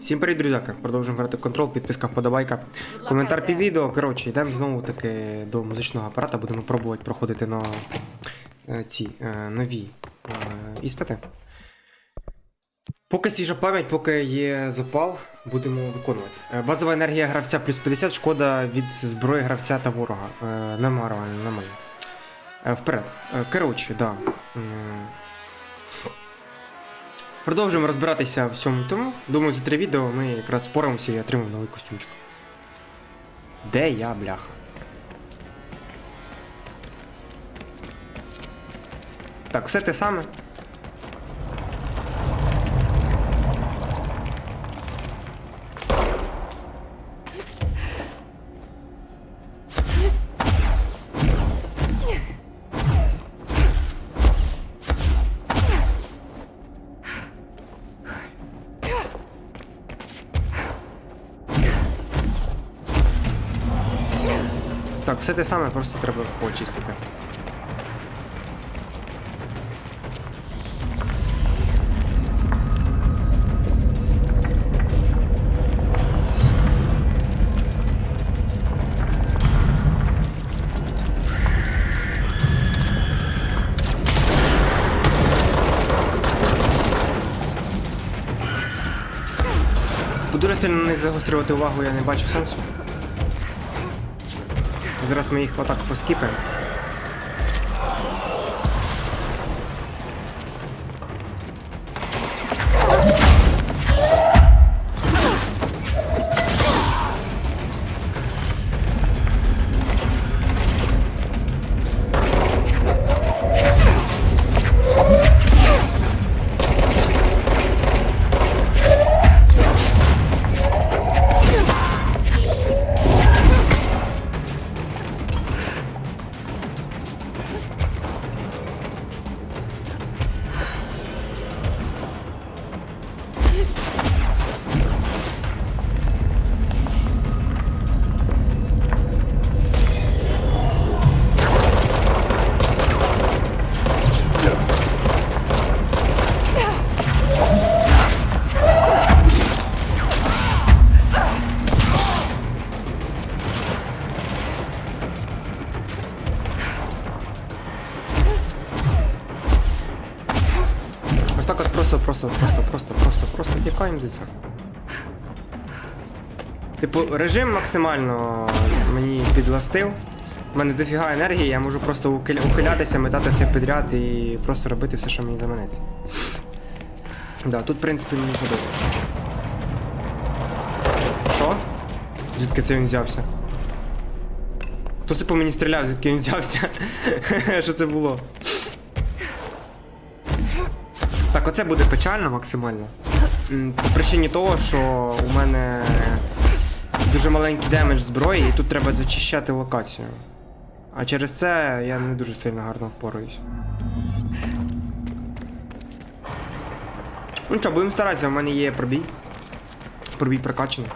Всім привіт, друзяки! Продовжуємо грати в контрол, підписка, вподобайка. Коментар під відео. Коротше, йдемо знову таки до музичного апарата, будемо пробувати проходити на е, ці е, нові е, іспити. Поки свіжа пам'ять, поки є запал, будемо виконувати. Базова енергія гравця плюс 50, шкода від зброї гравця та ворога. Нормально, нормально. Е, вперед. Коротше, да. Продовжуємо розбиратися в цьому тому. Думаю, за три відео ми якраз споримося і отримаємо новий костюмчик. Де я, бляха? Так, все те саме. Все те саме, просто треба почистити. Дуже сильно на них загострювати увагу я не бачу сенсу. Зараз ми їх отак поскіпаємо. Типу, режим максимально мені підластив. У мене дофіга енергії, я можу просто ухиля- ухилятися, метатися підряд і просто робити все, що мені заманеться. Да, тут, в принципі, мені подобається. Що? Звідки це він взявся? Хто це по мені стріляв, звідки він взявся? Що це було? Так, оце буде печально максимально. По причині того, що у мене дуже маленький демедж зброї, і тут треба зачищати локацію. А через це я не дуже сильно гарно впораюсь. Ну що, будемо старатися, у мене є пробій. Пробій прокачаний.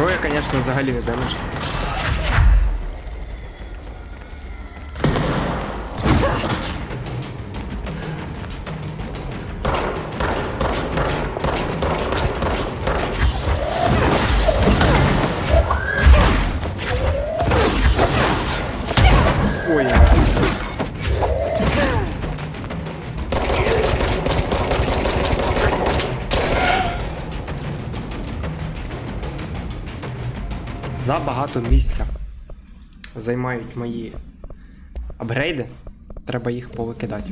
Зброя, звісно, взагалі не демедж. Забагато місця займають мої апгрейди. Треба їх повикидати.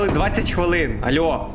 їхали 20 хвилин. алло.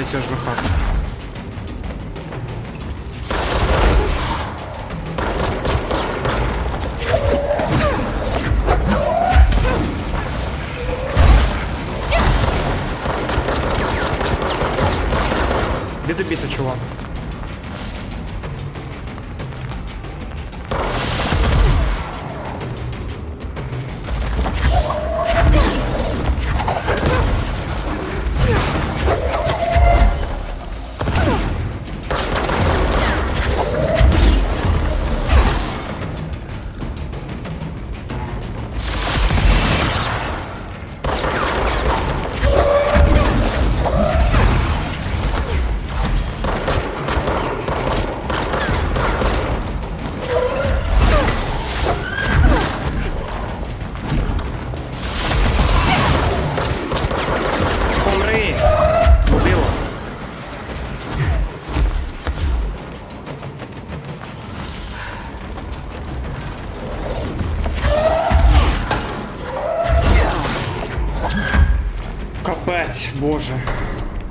пойдешь в хаб. Где ты бесишь, чувак?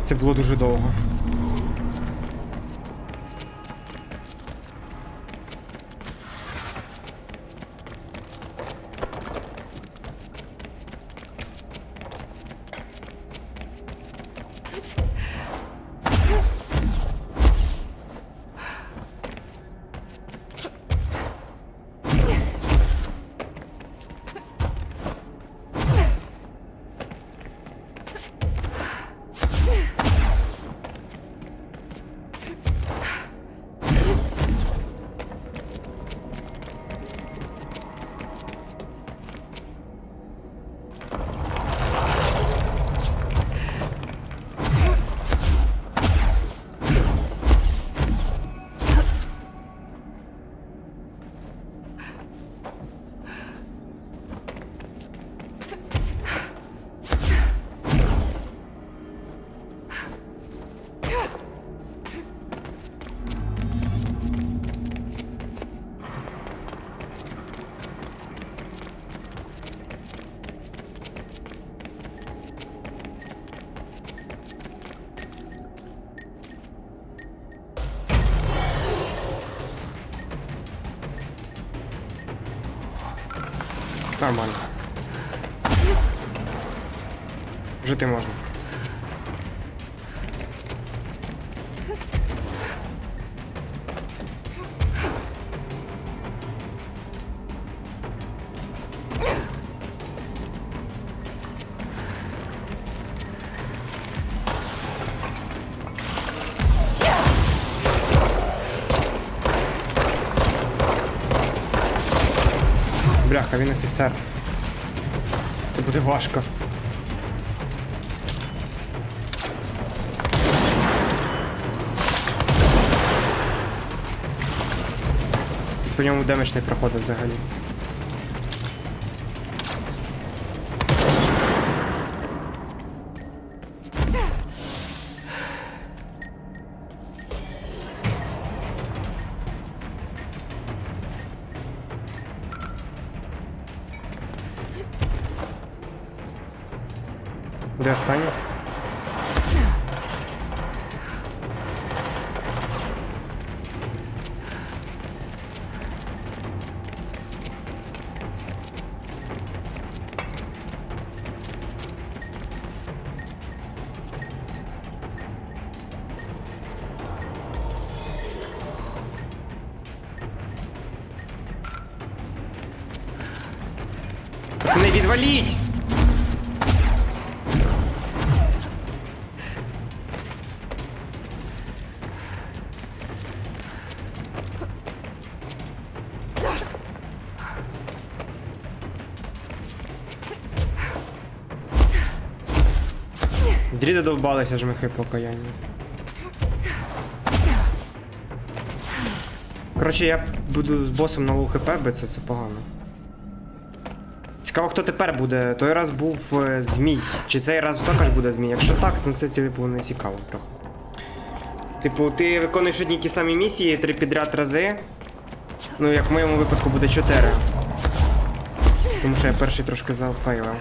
Це було дуже довго. Нормально. Жити можна. Бляха, він офіцер. Це буде важко. По ньому демедж не проходить взагалі. Відваліть! Дрі додовбалися жмихи покаяння. Коротше, я буду з босом на лоу хп битися, це погано. Цікаво, хто тепер буде. Той раз був е, змій. Чи цей раз також буде змій? Якщо так, то це типу не цікаво трохи. Типу, ти виконуєш одні ті самі місії три підряд рази. Ну, як в моєму випадку буде чотири. Тому що я перший трошки зафейлив.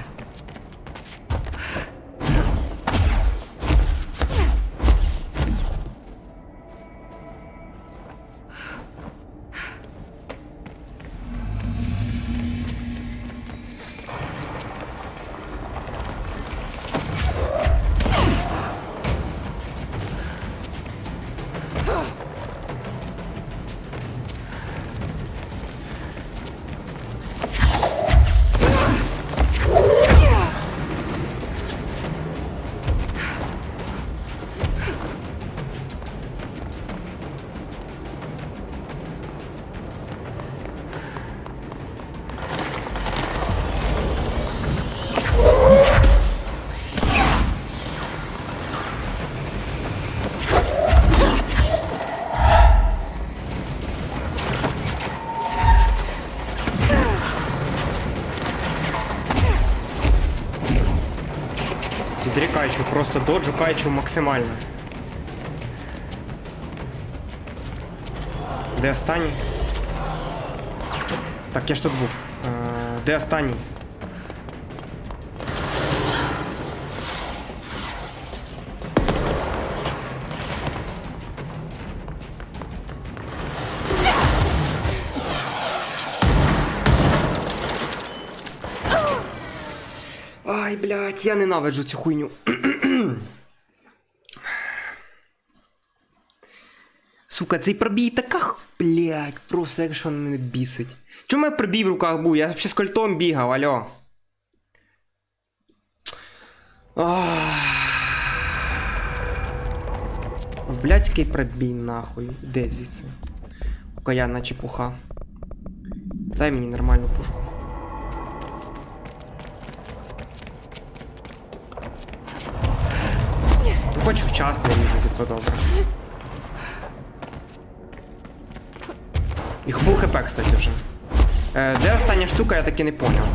просто доджу кайчу максимально. Де останній? Так, я ж тут був. Е, де останній? Ай, блядь, я ненавиджу цю хуйню. Сука, цей пробій така, блядь, просто якщо він мене бісить. Чому я пробій в руках був? Я взагалі з кольтом бігав, алло. Блядський пробій нахуй. Де звідси? Окаянна чепуха. Дай мені нормальну пушку. Ну, хоч вчасно ріжуть, то добре. Їх фул хп, кстати, вже. Е, де остання штука, я таки не поняв.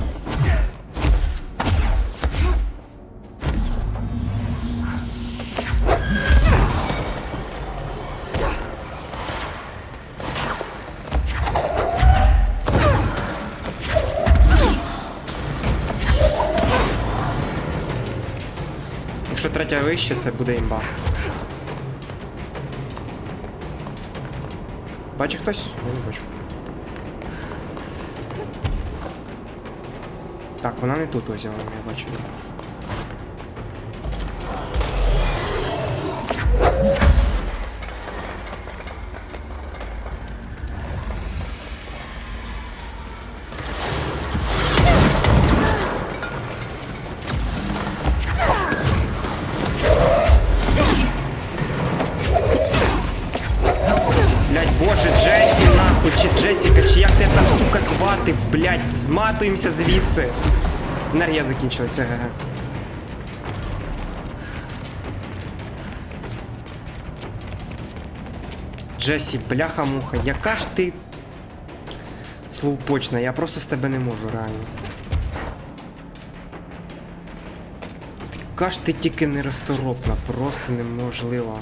Якщо третя вище, це буде імба. Бачить хтось? Я не бачу. Так, вона не тут ось, я бачу. Зматуємося звідси. Енергія закінчилася. Джесі, бляха-муха, яка ж ти слоупочна, я просто з тебе не можу, реально. Яка ж ти тільки нерасторопна, просто неможлива.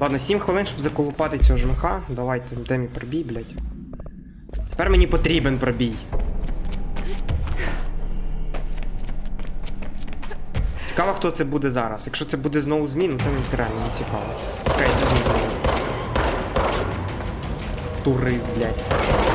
Ладно, 7 хвилин, щоб заколупати цього жмиха. Давайте, де мій пробій, блядь. Тепер мені потрібен пробій. Цікаво, хто це буде зараз. Якщо це буде знову змін, ну це не реально не цікаво. Турист, блядь.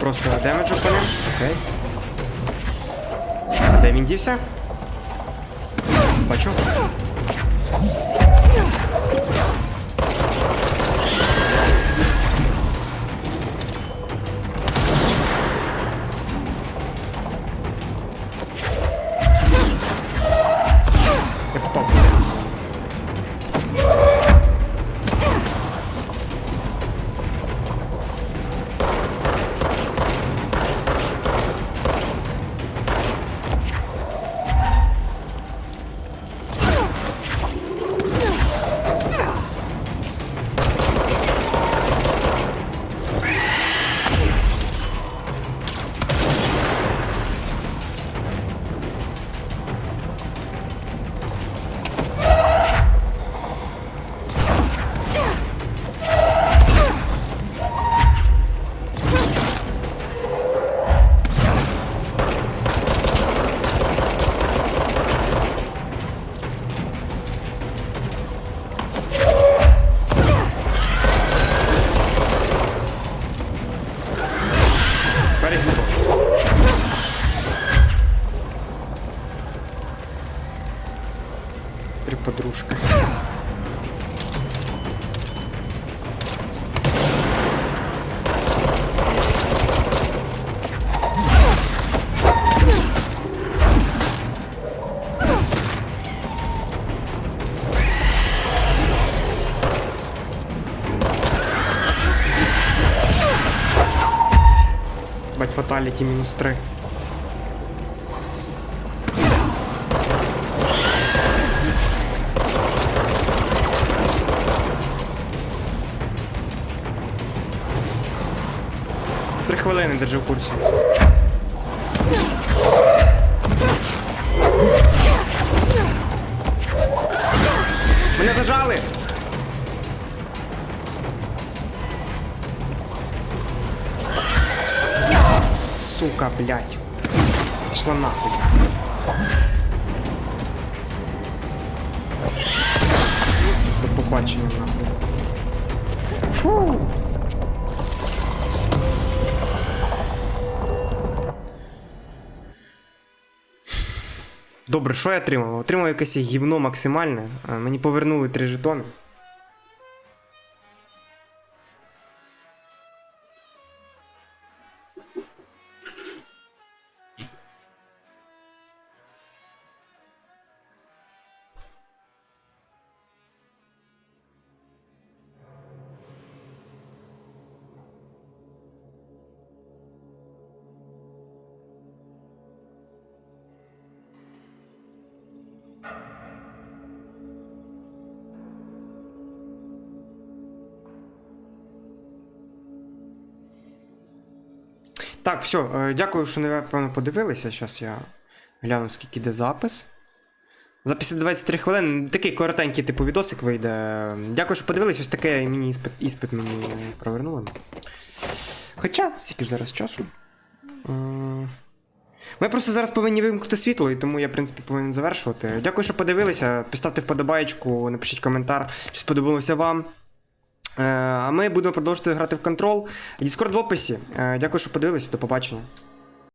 Просто демеджу по ним. Окей. А де він дівся? Бачу. Віталіті мінус 3. Три хвилини держи в курсі. Блядь. Шла нахуй. До побачення нахуй. Фу. Добре, що я отримав? Отримав якесь гівно максимальне. Мені повернули три жетони. Так, все, дякую, що напевно подивилися. Зараз я гляну, скільки йде запис. Запис 23 хвилини. Такий коротенький типу відосик вийде. Дякую, що подивились. Ось таке міні іспит, іспит мені провернули. Хоча, скільки зараз часу. Е, Ми просто зараз повинні вимкнути світло, і тому я, в принципі, повинен завершувати. Дякую, що подивилися. Поставте вподобаєчку, напишіть коментар, чи сподобалося вам. Е, А ми будемо продовжувати грати в контрол. Discord в описі. Е, Дякую, що подивилися. До побачення.